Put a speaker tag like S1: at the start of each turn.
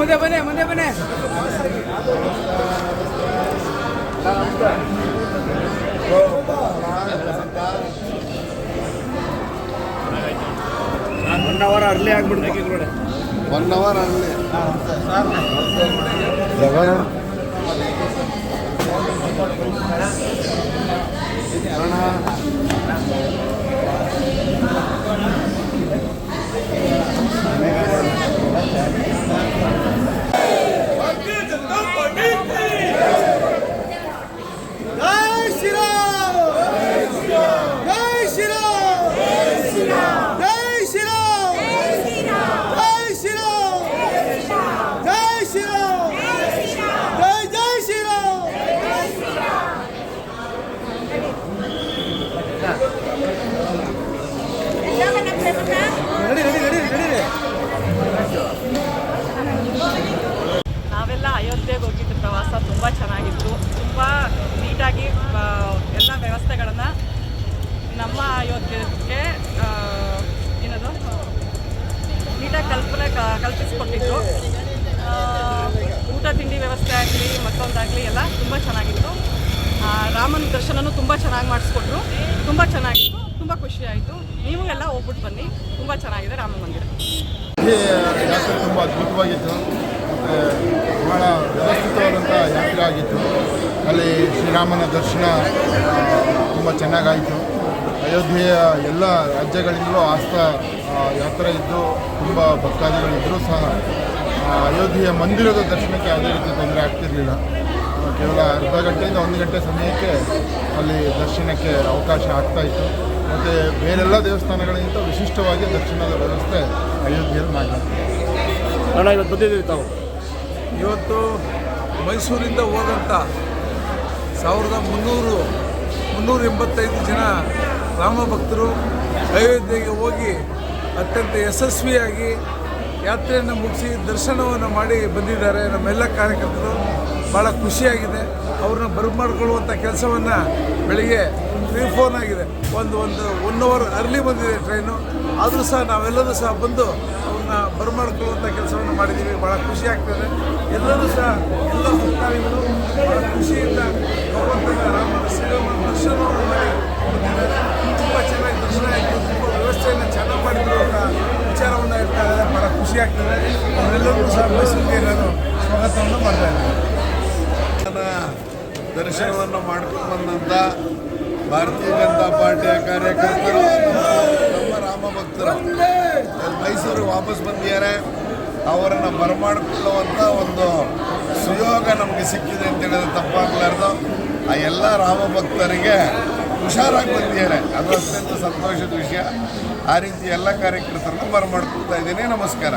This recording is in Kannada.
S1: ಮುಂದೆ ಬನ್ನಿ ಮುಂದೆ ಬನ್ನಿ. ಒನ್ ಅವರ್ ಅರ್ಲಿ ಆಗ್ಬಿಡ್ಬೇಕು
S2: ಒನ್ ಅವರ್ ಅರ್ಲಿ
S1: ಜೈ
S3: ಅಯೋಧ್ಯೆಗೆ ಹೋಗಿದ್ದು ಪ್ರವಾಸ ತುಂಬ ಚೆನ್ನಾಗಿತ್ತು. ತುಂಬ ನೀಟಾಗಿ ಎಲ್ಲ ವ್ಯವಸ್ಥೆಗಳನ್ನು ನಮ್ಮ ಅಯೋಧ್ಯೆಗೆ ಆ, ಏನದು? ನೀಟಾಗಿ ಕಲ್ಪನೆ ಕ- ಕಲ್ಪಿಸಿಕೊಟ್ಟಿದ್ರು. ಊಟ ತಿಂಡಿ ವ್ಯವಸ್ಥೆ ಆಗಲಿ ಮತ್ತೊಂದಾಗಲಿ ಎಲ್ಲ ತುಂಬ ಚೆನ್ನಾಗಿತ್ತು. ರಾಮನ ದರ್ಶನನೂ ತುಂಬ ಚೆನ್ನಾಗಿ ಮಾಡಿಸ್ಕೊಟ್ರು. ತುಂಬ ಚೆನ್ನಾಗಿತ್ತು ತುಂಬ ಖುಷಿ ಆಯಿತು. ನೀವು ಎಲ್ಲ ಹೋಗ್ಬಿಟ್ಟು ಬನ್ನಿ. ತುಂಬ ಚೆನ್ನಾಗಿದೆ ರಾಮ ಮಂದಿರ.
S2: ತುಂಬ ಅದ್ಭುತವಾಗಿತ್ತು. ಮತ್ತು ಬಹಳ ವ್ಯವಸ್ಥಿತವಾದಂಥ ಯಾತ್ರೆ ಆಗಿತ್ತು. ಅಲ್ಲಿ ಶ್ರೀರಾಮನ ದರ್ಶನ ತುಂಬ ಚೆನ್ನಾಗಾಯಿತು. ಅಯೋಧ್ಯೆಯ ಎಲ್ಲ ರಾಜ್ಯಗಳಿಂದಲೂ ಆಸ್ಥಾ ಯಾತ್ರೆ ಇದ್ದು ತುಂಬ ಭಕ್ತಾದಿಗಳಿದ್ದರೂ ಸಹ ಅಯೋಧ್ಯೆಯ ಮಂದಿರದ ದರ್ಶನಕ್ಕೆ ಯಾವುದೇ ರೀತಿ ತೊಂದರೆ ಆಗ್ತಿರಲಿಲ್ಲ. ಕೇವಲ ಅರ್ಧ ಗಂಟೆಯಿಂದ ಒಂದು ಗಂಟೆ ಸಮಯಕ್ಕೆ ಅಲ್ಲಿ ದರ್ಶನಕ್ಕೆ ಅವಕಾಶ ಆಗ್ತಾ ಇತ್ತು. ಮತ್ತು ಬೇರೆಲ್ಲ ದೇವಸ್ಥಾನಗಳಿಗಿಂತ ವಿಶಿಷ್ಟವಾಗಿ ದರ್ಶನದ ವ್ಯವಸ್ಥೆ ಅಯೋಧ್ಯೆಯಲ್ಲಿ ಮಾಡಲಾಗ್ತದೆ
S1: ಇವತ್ತು ಬಂದಿದ್ದೀವಿ ತಾವು?
S4: ಇವತ್ತು ಮೈಸೂರಿಂದ ಹೋದಂಥ ಸಾವಿರದ ಮುನ್ನೂರು, ಮುನ್ನೂರ ಎಂಬತ್ತೈದು ಜನ ರಾಮ ಭಕ್ತರು ಅಯೋಧ್ಯೆಗೆ ಹೋಗಿ ಅತ್ಯಂತ ಯಶಸ್ವಿಯಾಗಿ ಯಾತ್ರೆಯನ್ನು ಮುಗಿಸಿ ದರ್ಶನವನ್ನು ಮಾಡಿ ಬಂದಿದ್ದಾರೆ. ನಮ್ಮೆಲ್ಲ ಕಾರ್ಯಕರ್ತರು ಭಾಳ ಖುಷಿಯಾಗಿದೆ. ಅವ್ರನ್ನ ಬರಮಾಡ್ಕೊಳ್ಳುವಂಥ ಕೆಲಸವನ್ನು ಬೆಳಿಗ್ಗೆ ಫ್ರೀ ಫೋನ್ ಆಗಿದೆ. ಒಂದು ಒಂದು ಒನ್ ಅವರ್ ಅರ್ಲಿ ಬಂದಿದೆ ಟ್ರೈನು ಆದರೂ ಸಹ ನಾವೆಲ್ಲರೂ ಸಹ ಬಂದು ಅವ್ರನ್ನ ಬರಮಾಡ್ಕೊಳ್ಳುವಂಥ ಕೆಲಸವನ್ನು ಮಾಡಿದ್ದೀವಿ. ಭಾಳ ಖುಷಿ ಆಗ್ತದೆ. ಎಲ್ಲರೂ ಸಹ, ಎಲ್ಲ ಭಕ್ತಾದಿಗಳು ಭಾಳ ಖುಷಿಯಿಂದ ಭಗವಂತನ ರಾಮನ ಶ್ರೀರಾಮನ ದರ್ಶನವನ್ನು ಮಾಡಿ ತುಂಬ ಚೆನ್ನಾಗಿ ದರ್ಶನ ಆಯಿತು. ತುಂಬ ವ್ಯವಸ್ಥೆಯನ್ನು ಚೆನ್ನಾಗಿ ಮಾಡಿದ್ರು ಅಂತ ವಿಚಾರವನ್ನು ಹೇಳ್ತಾ ಇದ್ದಾರೆ. ಭಾಳ ಖುಷಿ ಆಗ್ತದೆ. ಅವರೆಲ್ಲರಿಗೂ ಸಹ ಮೈಸೂರಿಗೆ ನಾನು ಸ್ವಾಗತವನ್ನು ಮಾಡ್ತಾ
S2: ದರ್ಶನವನ್ನು ಮಾಡ್ಕೊಂಡು ಬಂದಂಥ ಭಾರತೀಯ ಜನತಾ ಪಾರ್ಟಿಯ ಕಾರ್ಯಕರ್ತರು, ನಮ್ಮ ರಾಮ ಭಕ್ತರು. ಮೈಸೂರಿಗೆ ವಾಪಸ್ ಬಂದಿದ್ದಾರೆ. ಅವರನ್ನು ಬರಮಾಡಿಕೊಳ್ಳುವಂಥ ಒಂದು ಸುಯೋಗ ನಮಗೆ ಸಿಕ್ಕಿದೆ ಅಂತ ಹೇಳಿದ್ರೆ ತಪ್ಪಾಗಲಾರ್ದು ಆ ಎಲ್ಲ ರಾಮ ಭಕ್ತರಿಗೆ ಹುಷಾರಾಗಿ ಬಂದಿದ್ದಾರೆ. ಅದು ಅತ್ಯಂತ ಸಂತೋಷದ ವಿಷಯ. ಆ ರೀತಿ ಎಲ್ಲ ಕಾರ್ಯಕರ್ತರನ್ನು ಬರಮಾಡ್ಕೊಳ್ತಾ ಇದ್ದೀನಿ. ನಮಸ್ಕಾರ.